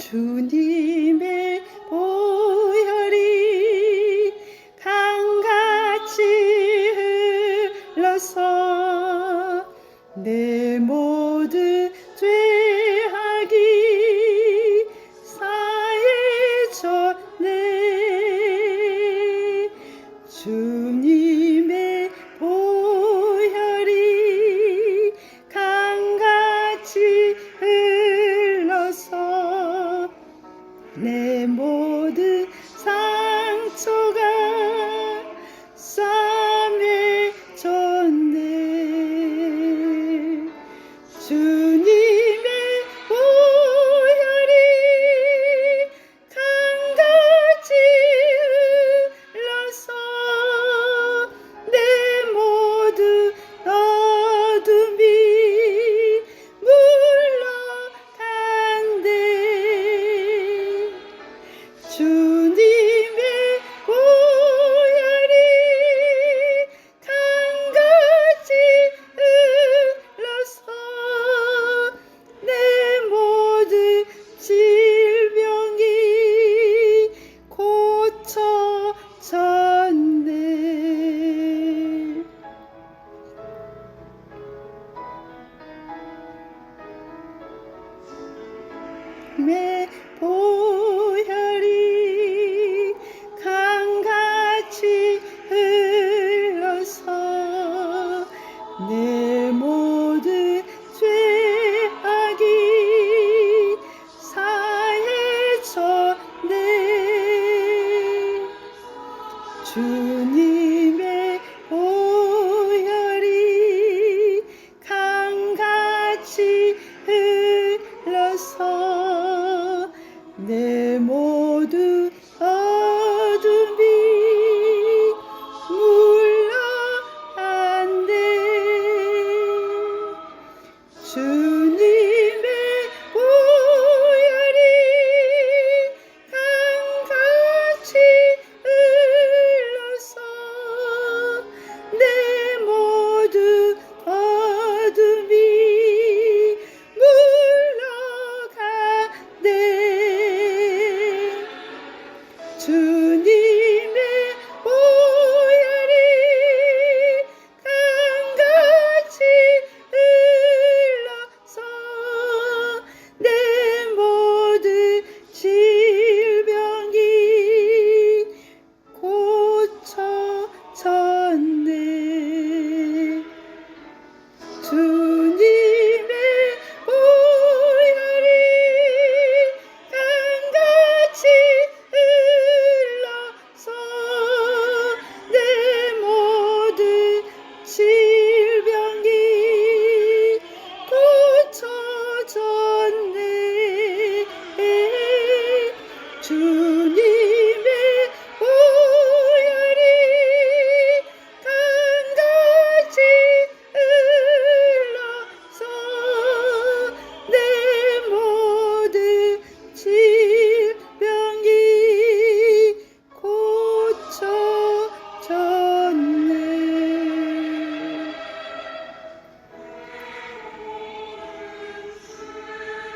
주님의 보혈이 강같이 흘러서 내 모든 Lembo 내 보혈이 강같이 흘러서 내 모든 죄악이 사해졌네 주님의 to